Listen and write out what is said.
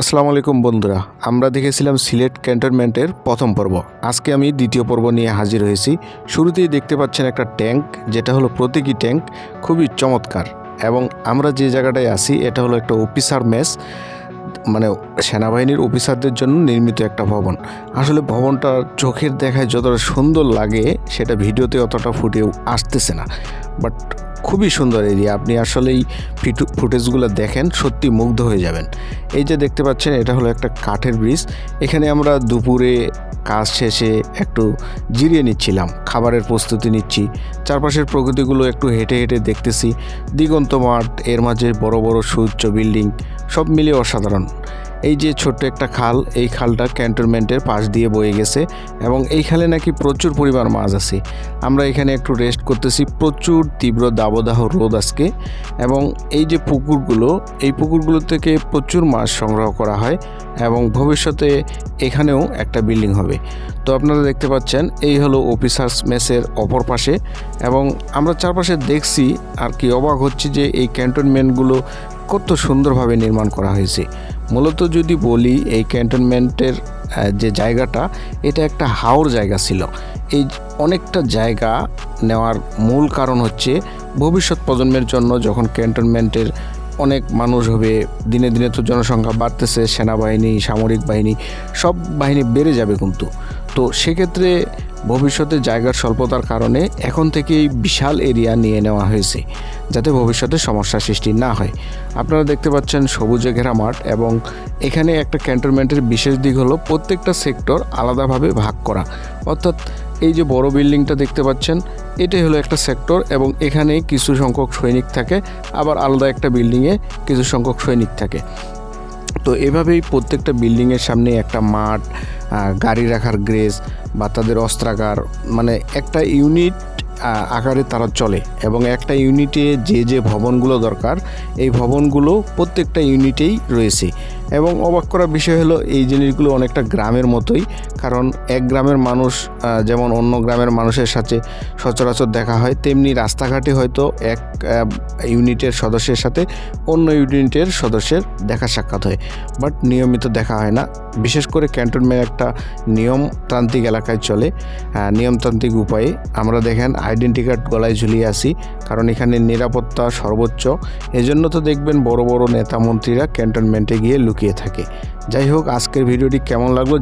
আসসালামু আলাইকুম বন্ধুরা, আমরা দেখেছিলাম সিলেট ক্যান্টনমেন্টের প্রথম পর্ব। আজকে আমি দ্বিতীয় পর্ব নিয়ে হাজির হয়েছি। শুরুতেই দেখতে পাচ্ছেন একটা ট্যাঙ্ক, যেটা হলো প্রতীকী ট্যাঙ্ক, খুবই চমৎকার। এবং আমরা যে জায়গাটায় আছি, এটা হলো একটা অফিসার মেস মানে সেনাবাহিনীর অফিসারদের জন্য নির্মিত একটা ভবন। আসলে ভবনটা চোখের দেখায় যতটা সুন্দর লাগে, সেটা ভিডিওতে অতটা ফুটে আসতেছে না। বাট খুবই সুন্দর এরিয়া আপনি আসলেই ফিটু ফুটেজগুলো দেখেন, সত্যি মুগ্ধ হয়ে যাবেন। এই যে দেখতে পাচ্ছেন, এটা হলো একটা কাঠের ব্রিজ। এখানে আমরা দুপুরে কাজ শেষে একটু জিরিয়ে নিচ্ছিলাম, খাবারের প্রস্তুতি নিচ্ছি। চারপাশের প্রকৃতিগুলো একটু হেঁটে হেঁটে দেখতেছি। দিগন্ত মাঠ, এর মাঝে বড় বড় সুউচ্চ বিল্ডিং, সব মিলিয়ে অসাধারণ। এই যে ছোট্ট একটা খাল, এই খালটা ক্যান্টনমেন্টের পাশ দিয়ে বয়ে গেছে এবং এই খালে নাকি প্রচুর পরিমাণ মাছ আছে। আমরা এখানে একটু রেস্ট করতেছি, প্রচুর তীব্র দাবদাহ রোদ আজকে এবং এই যে পুকুরগুলো, এই পুকুরগুলো থেকে প্রচুর মাছ সংগ্রহ করা হয় এবং ভবিষ্যতে এখানেও একটা বিল্ডিং হবে। তো আপনারা দেখতে পাচ্ছেন, এই হলো অফিসার্স মেসের অপর পাশে এবং আমরা চারপাশে দেখছি আর কি অবাক হচ্ছে যে এই ক্যান্টনমেন্টগুলো কত সুন্দরভাবে নির্মাণ করা হয়েছে। মূলত যদি বলি, এই ক্যান্টনমেন্টের যে জায়গাটা, এটা একটা হাওর জায়গা ছিল। এই অনেকটা জায়গা নেওয়ার মূল কারণ হচ্ছে, ভবিষ্যৎ প্রজন্মের জন্য যখন ক্যান্টনমেন্টের অনেক মানুষ হবে, দিনে দিনে তো জনসংখ্যা বাড়তেছে, সেনাবাহিনী, সামরিক বাহিনী, সব বাহিনী বেড়ে যাবে কিন্তু। তো সেক্ষেত্রে ভবিষ্যতে জায়গার স্বল্পতার কারণে এখন থেকেই বিশাল এরিয়া নিয়ে নেওয়া হয়েছে, যাতে ভবিষ্যতে সমস্যা সৃষ্টি না হয়। আপনারা দেখতে পাচ্ছেন সবুজে ঘেরা মাঠ এবং এখানে একটা ক্যান্টনমেন্টের বিশেষ দিক হলো প্রত্যেকটা সেক্টর আলাদাভাবে ভাগ করা। অর্থাৎ এই যে বড় বিল্ডিংটা দেখতে পাচ্ছেন, এটাই হলো একটা সেক্টর এবং এখানে কিছু সংখ্যক সৈনিক থাকে, আবার আলাদা একটা বিল্ডিংয়ে কিছু সংখ্যক সৈনিক থাকে। তো এভাবেই প্রত্যেকটা বিল্ডিংয়ের সামনে একটা মাঠ গাড়ি রাখার গ্রেস বা তাদের অস্ত্রাগার মানে একটা ইউনিট আকারে তারা চলে এবং একটা ইউনিটে যে যে ভবনগুলো দরকার, এই ভবনগুলো প্রত্যেকটা ইউনিটেই রয়েছে। এবং অবাক করার বিষয় হলো, এই জিনিসগুলো অনেকটা গ্রামের মতোই। কারণ এক গ্রামের মানুষ যেমন অন্য গ্রামের মানুষের সাথে সচরাচর দেখা হয়, তেমনি রাস্তাঘাটে হয়তো এক ইউনিটের সদস্যের সাথে অন্য ইউনিটের সদস্যের দেখা সাক্ষাৎ হয়। বাট নিয়মিত দেখা হয় না। বিশেষ করে ক্যান্টনমেন্ট একটা নিয়মতান্ত্রিক এলাকায় চলে। নিয়মতান্ত্রিক উপায়ে আমরা দেখেন, আইডেন্টি কার্ড গলায় ঝুলিয়ে আসি। কারণ এখানে নিরাপত্তা সর্বোচ্চ। এজন্য তো দেখবেন বড় বড় নেতা মন্ত্রীরা ক্যান্টনমেন্টে গিয়ে লুকিয়ে থাকে। যাই হোক আজকের ভিডিওটি কেমন লাগল